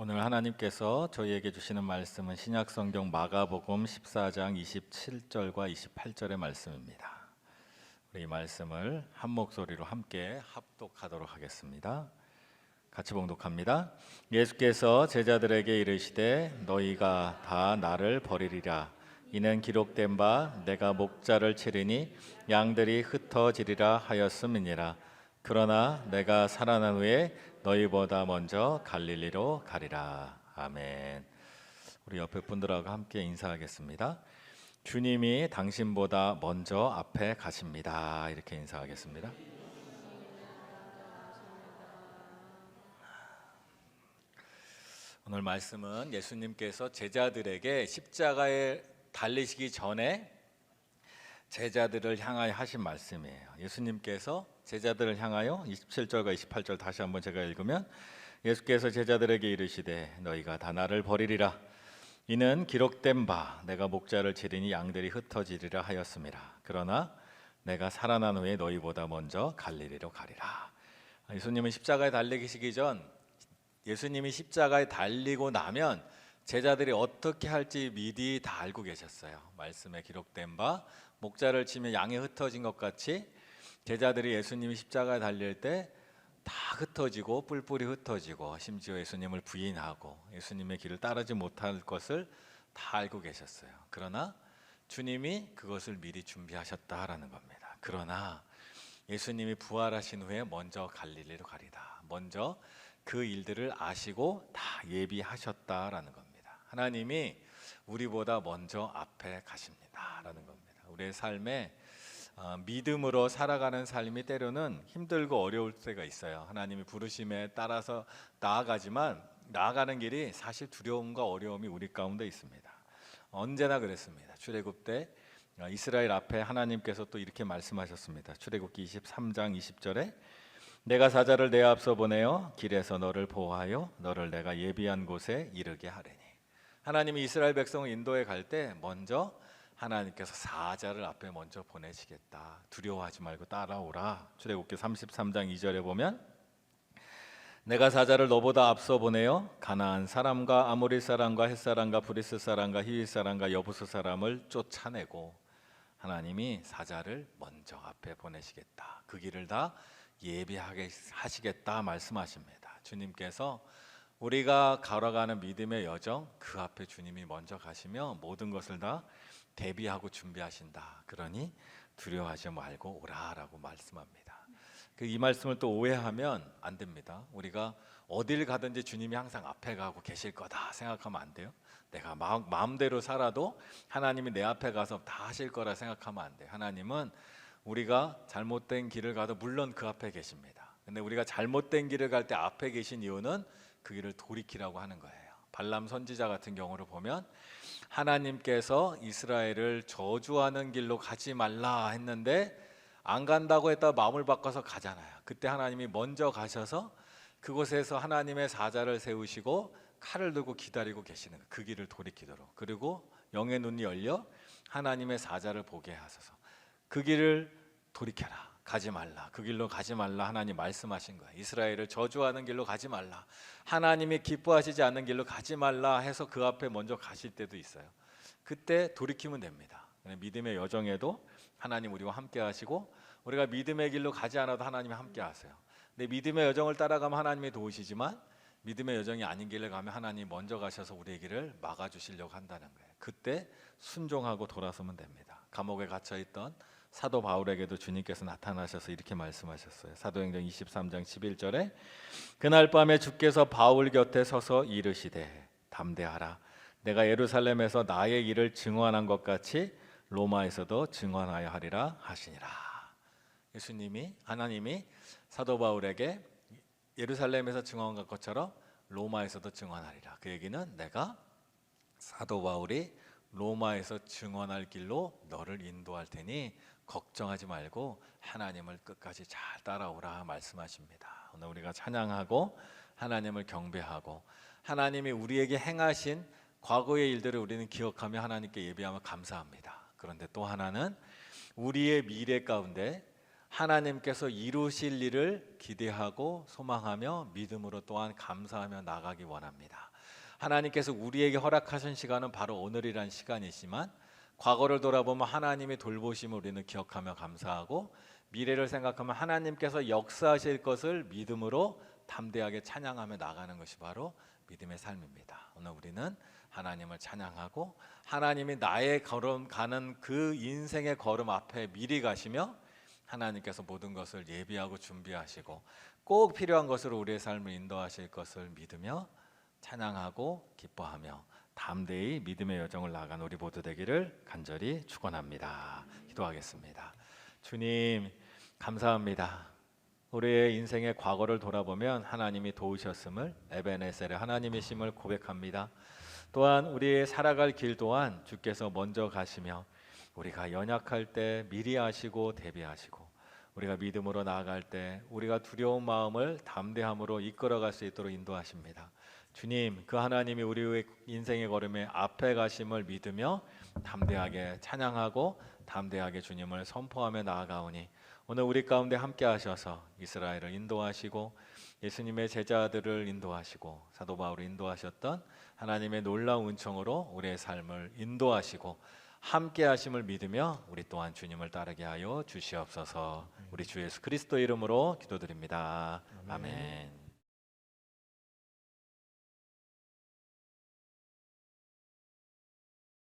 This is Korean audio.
오늘 하나님께서 저희에게 주시는 말씀은 신약 성경 마가복음 14장 27절과 28절의 말씀입니다. 우리 이 말씀을 한 목소리로 함께 합독하도록 하겠습니다. 같이 봉독합니다. 예수께서 제자들에게 이르시되 너희가 다 나를 버리리라 이는 기록된 바 내가 목자를 치르니 양들이 흩어지리라 하였음이니라 그러나 내가 살아난 후에 너희보다 먼저 갈릴리로 가리라 아멘. 우리 옆에 분들하고 함께 인사하겠습니다. 주님이 당신보다 먼저 앞에 가십니다. 이렇게 인사하겠습니다. 오늘 말씀은 예수님께서 제자들에게 십자가에 달리시기 전에 제자들을 향하여 하신 말씀이에요. 예수님께서 제자들을 향하여 27절과 28절 다시 한번 제가 읽으면 예수께서 제자들에게 이르시되 너희가 다 나를 버리리라 이는 기록된 바 내가 목자를 치리니 양들이 흩어지리라 하였습니다. 그러나 내가 살아난 후에 너희보다 먼저 갈릴리로 가리라. 예수님은 십자가에 달리시기 전 예수님이 십자가에 달리고 나면 제자들이 어떻게 할지 미리 다 알고 계셨어요. 말씀에 기록된 바 목자를 치면 양이 흩어진 것 같이 제자들이 예수님이 십자가에 달릴 때 다 흩어지고 뿔뿔이 흩어지고 심지어 예수님을 부인하고 예수님의 길을 따르지 못할 것을 다 알고 계셨어요. 그러나 주님이 그것을 미리 준비하셨다라는 겁니다. 그러나 예수님이 부활하신 후에 먼저 갈릴리로 가리다. 먼저 그 일들을 아시고 다 예비하셨다라는 겁니다. 하나님이 우리보다 먼저 앞에 가십니다라는 겁니다. 우리의 삶에 어, 믿음으로 살아가는 삶이 때로는 힘들고 어려울 때가 있어요. 하나님이 부르심에 따라서 나아가지만 나아가는 길이 사실 두려움과 어려움이 우리 가운데 있습니다. 언제나 그랬습니다. 출애굽 때 어, 이스라엘 앞에 하나님께서 또 이렇게 말씀하셨습니다. 출애굽기 23장 20절에 내가 사자를 내 앞서 보내어 길에서 너를 보호하여 너를 내가 예비한 곳에 이르게 하리니 하나님이 이스라엘 백성을 인도에 갈 때 먼저 하나님께서 사자를 앞에 먼저 보내시겠다. 두려워하지 말고 따라오라. 출애굽기 33장 2절에 보면 내가 사자를 너보다 앞서 보내어 가나안 사람과 아모리 사람과 헷 사람과 브리스 사람과 히윗 사람과 여부스 사람을 쫓아내고 하나님이 사자를 먼저 앞에 보내시겠다. 그 길을 다 예비하게 하시겠다 말씀하십니다. 주님께서 우리가 걸어가는 믿음의 여정 그 앞에 주님이 먼저 가시며 모든 것을 다 대비하고 준비하신다. 그러니 두려워하지 말고 오라라고 말씀합니다. 그이 말씀을 또 오해하면 안 됩니다. 우리가 어딜 가든지 주님이 항상 앞에 가고 계실 거다 생각하면 안 돼요. 내가 마음, 마음 대로 살아도 하나님이 내 앞에 가서 다 하실 거라 생각하면 안 돼요. 하나님은 우리가 잘못된 길을 가도 물론 그 앞에 계십니다. 근데 우리가 잘못된 길을 갈 때 앞에 계신 이유는 그 길을 돌이키라고 하는 거예요. 발람 선지자 같은 경우를 보면 하나님께서 이스라엘을 저주하는 길로 가지 말라 했는데 안 간다고 했다 마음을 바꿔서 가잖아요. 그때 하나님이 먼저 가셔서 그곳에서 하나님의 사자를 세우시고 칼을 들고 기다리고 계시는 그 길을 돌이키도록 그리고 영의 눈이 열려 하나님의 사자를 보게 하소서 그 길을 돌이켜라 가지 말라. 그 길로 가지 말라 하나님 말씀하신 거예요. 이스라엘을 저주하는 길로 가지 말라. 하나님이 기뻐하시지 않는 길로 가지 말라 해서 그 앞에 먼저 가실 때도 있어요. 그때 돌이키면 됩니다. 믿음의 여정에도 하나님 우리와 함께 하시고 우리가 믿음의 길로 가지 않아도 하나님이 함께 하세요. 근데 믿음의 여정을 따라가면 하나님이 도우시지만 믿음의 여정이 아닌 길을 가면 하나님 먼저 가셔서 우리의 길을 막아 주시려고 한다는 거예요 그때 순종하고 돌아서면 됩니다 감옥에 갇혀 있던 사도 바울에게도 주님께서 나타나셔서 이렇게 말씀하셨어요. 사도행전 23장 11절에 그날 밤에 주께서 바울 곁에 서서 이르시되 담대하라 내가 예루살렘에서 나의 일을 증언한 것 같이 로마에서도 증언하여 하리라 하시니라. 예수님이 하나님이 사도 바울에게 예루살렘에서 증언한 것처럼 로마에서도 증언하리라. 그 얘기는 내가 사도 바울이 로마에서 증언할 길로 너를 인도할 테니 걱정하지 말고 하나님을 끝까지 잘 따라오라 말씀하십니다. 오늘 우리가 찬양하고 하나님을 경배하고 하나님이 우리에게 행하신 과거의 일들을 우리는 기억하며 하나님께 예배하며 감사합니다. 그런데 또 하나는 우리의 미래 가운데 하나님께서 이루실 일을 기대하고 소망하며 믿음으로 또한 감사하며 나가기 원합니다. 하나님께서 우리에게 허락하신 시간은 바로 오늘이란 시간이지만 과거를 돌아보면 하나님의 돌보심을 우리는 기억하며 감사하고 미래를 생각하면 하나님께서 역사하실 것을 믿음으로 담대하게 찬양하며 나가는 것이 바로 믿음의 삶입니다. 오늘 우리는 하나님을 찬양하고 하나님이 나의 걸음 가는 그 인생의 걸음 앞에 미리 가시며 하나님께서 모든 것을 예비하고 준비하시고 꼭 필요한 것으로 우리의 삶을 인도하실 것을 믿으며 찬양하고 기뻐하며 담대히 믿음의 여정을 나간 우리 모두 되기를 간절히 축원합니다. 기도하겠습니다. 주님 감사합니다. 우리의 인생의 과거를 돌아보면 하나님이 도우셨음을 에베네셀의 하나님이심을 고백합니다. 또한 우리의 살아갈 길 또한 주께서 먼저 가시며 우리가 연약할 때 미리 아시고 대비하시고 우리가 믿음으로 나아갈 때 우리가 두려운 마음을 담대함으로 이끌어갈 수 있도록 인도하십니다. 주님, 그 하나님이 우리의 인생의 걸음에 앞에 가심을 믿으며 담대하게 찬양하고 담대하게 주님을 선포하며 나아가오니 오늘 우리 가운데 함께 하셔서 이스라엘을 인도하시고 예수님의 제자들을 인도하시고 사도 바울을 인도하셨던 하나님의 놀라운 은총으로 우리의 삶을 인도하시고 함께 하심을 믿으며 우리 또한 주님을 따르게 하여 주시옵소서. 우리 주 예수 그리스도 이름으로 기도드립니다. 아멘.